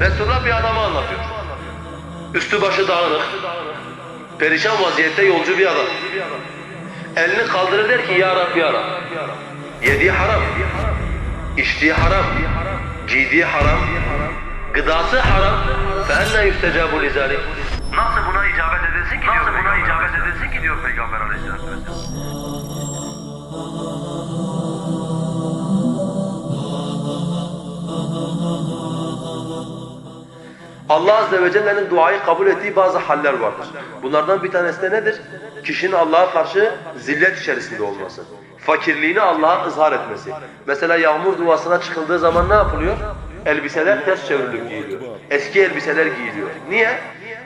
Resulullah bir adamı anlatıyor. Üstü başı dağınık, perişan vaziyette yolcu bir adam. Elini kaldırır der ki Ya Rabbi Ya Rabbi. Yediği haram, içtiği haram, giydiği haram, gıdası haram. فَاَنَّا يُسْتَجَابُ لِذَٰلِكَ Nasıl buna icabet edilsin ki Nasıl buna icabet edilsin ki diyor Peygamber Aleyhisselatü Vesselam. Allah Azze ve Celle'nin duayı kabul ettiği bazı haller vardır. Bunlardan bir tanesi de nedir? Kişinin Allah'a karşı zillet içerisinde olması. Fakirliğini Allah'a ızhar etmesi. Mesela yağmur duasına çıkıldığı zaman ne yapılıyor? Elbiseler ters çevrilip giyiliyor. Eski elbiseler giyiliyor. Niye?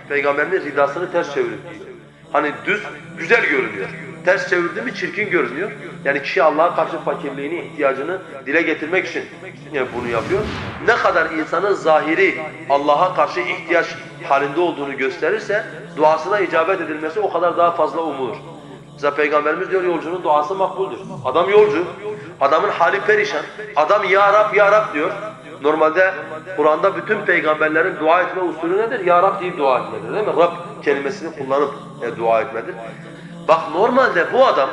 Peygamberimiz ridasını ters çevirip giyiliyor. Hani düz, güzel görünüyor. Ters çevirdi mi çirkin görünüyor. Yani kişi Allah'a karşı fakirliğini, ihtiyacını dile getirmek için yani bunu yapıyor. Ne kadar insanın zahiri Allah'a karşı ihtiyaç halinde olduğunu gösterirse duasına icabet edilmesi o kadar daha fazla umulur. Mesela Peygamberimiz diyor yolcunun duası makbuldür. Adam yolcu, adamın hali perişan, adam ya Rab ya Rab diyor. Normalde Kur'an'da bütün peygamberlerin dua etme usulü nedir? Ya Rab deyip dua etmedir değil mi? Rab kelimesini kullanıp e, dua etmedir. Bak normalde bu adam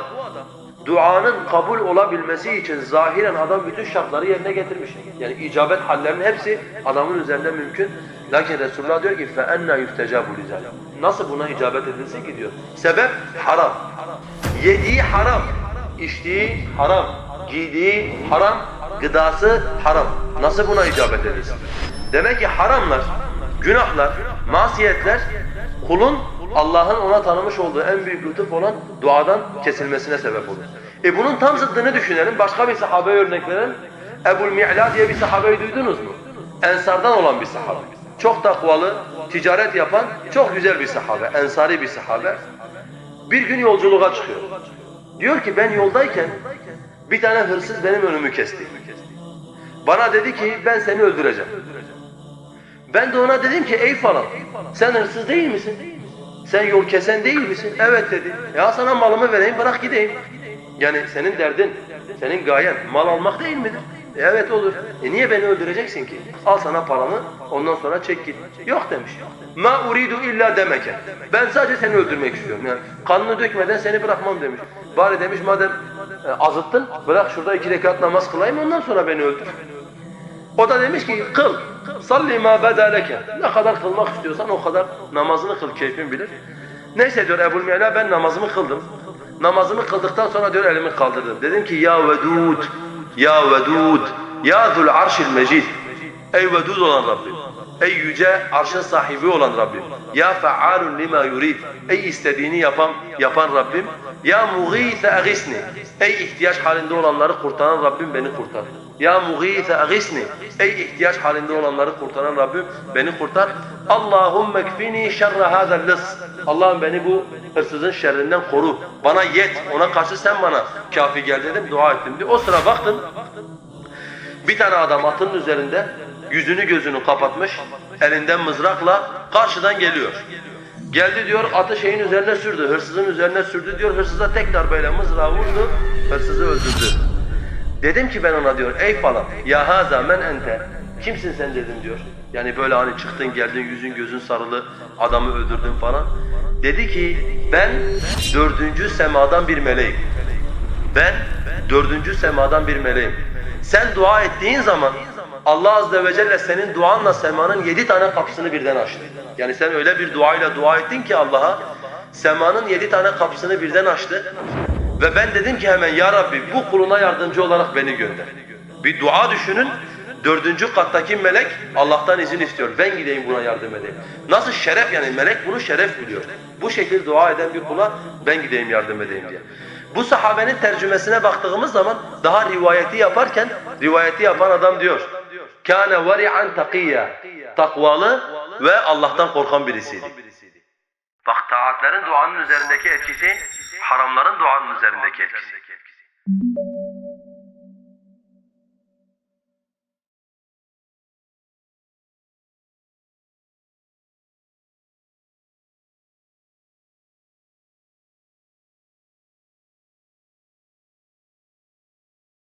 duanın kabul olabilmesi için zahiren adam bütün şartları yerine getirmiş. Yani icabet hallerinin hepsi adamın üzerinde mümkün. Lakin Resulullah diyor ki فَاَنَّا يُفْتَجَابُ لِذَلِكَ Nasıl buna icabet edilsin ki diyor. Sebep haram. Yediği haram, içtiği haram, giydiği haram, gıdası haram. Nasıl buna icabet edilsin? Demek ki haramlar, günahlar, masiyetler kulun Allah'ın ona tanımış olduğu en büyük lütuf olan duadan kesilmesine sebep olur. E bunun tam zıddını düşünelim. Başka bir sahabeye örnek verelim. Ebul Mi'la diye bir sahabeyi duydunuz mu? Ensardan olan bir sahabe. Çok takvalı, ticaret yapan, çok güzel bir sahabe. Ensari bir sahabe. Bir gün yolculuğa çıkıyor. Diyor ki ben yoldayken bir tane hırsız benim önümü kesti. Bana dedi ki ben seni öldüreceğim. Ben de ona dedim ki ey falan sen hırsız değil misin? Sen yol kesen değil misin? Evet dedi. Ya sana malımı vereyim bırak gideyim. Yani senin derdin, senin gayen mal almak değil midir? E evet olur. E niye beni öldüreceksin ki? Al sana paranı ondan sonra çek git. Yok demiş. Ma uridu illa demeke. Ben sadece seni öldürmek istiyorum. Yani kanını dökmeden seni bırakmam demiş. Bari demiş madem e, azıttın bırak şurada iki rekat namaz kılayım ondan sonra beni öldür. O da demiş ki kıl. Salli ma bedaleke. Ne kadar kılmak istiyorsan o kadar namazını kıl keyfin bilir. Neyse diyor Ebu'l Meyla ben namazımı kıldım. Namazımı kıldıktan sonra diyor elimi kaldırdım. Dedim ki ya vedud, ya vedud, ya zul arşil mecid. Ey vedud olan Rabbim. Ey yüce arşın sahibi olan Rabbim. Ya fealun lima yurid. Ey istediğini yapan yapan Rabbim. Ya mughise agisni. Ey ihtiyaç halinde olanları kurtaran Rabbim beni kurtar. Ya mughise agisni. Ey ihtiyaç halinde olanları kurtaran Rabbim beni kurtar. Allahumme kfini şerre hadal lıs. Allah'ım beni bu hırsızın şerrinden koru. Bana yet. Ona karşı sen bana kafi gel dedim. Dua ettim diye. O sıra baktım. Bir tane adam atının üzerinde yüzünü gözünü kapatmış, elinden mızrakla karşıdan geliyor. Geldi diyor atı şeyin üzerine sürdü, hırsızın üzerine sürdü diyor, hırsıza tek darbeyle mızrağı vurdu, hırsızı öldürdü. Dedim ki ben ona diyor, ey falan, ya haza men ente, kimsin sen dedim diyor. Yani böyle hani çıktın geldin yüzün gözün sarılı, adamı öldürdün falan. Dedi ki ben dördüncü semadan bir meleğim. Ben dördüncü semadan bir meleğim. Sen dua ettiğin zaman Allah Azze ve Celle senin duanla semanın yedi tane kapısını birden açtı. Yani sen öyle bir duayla dua ettin ki Allah'a semanın yedi tane kapısını birden açtı. Ve ben dedim ki hemen ya Rabbi bu kuluna yardımcı olarak beni gönder. Bir dua düşünün. Dördüncü kattaki melek Allah'tan izin istiyor. Ben gideyim buna yardım edeyim. Nasıl şeref yani melek bunu şeref biliyor. Bu şekilde dua eden bir kula ben gideyim yardım edeyim diye. Bu sahabenin tercümesine baktığımız zaman daha rivayeti yaparken rivayeti yapan adam diyor. Kâne vari'an takiyya. Takvalı ve Allah'tan korkan birisiydi. Bak taatlerin duanın üzerindeki etkisi, haramların duanın üzerindeki etkisi.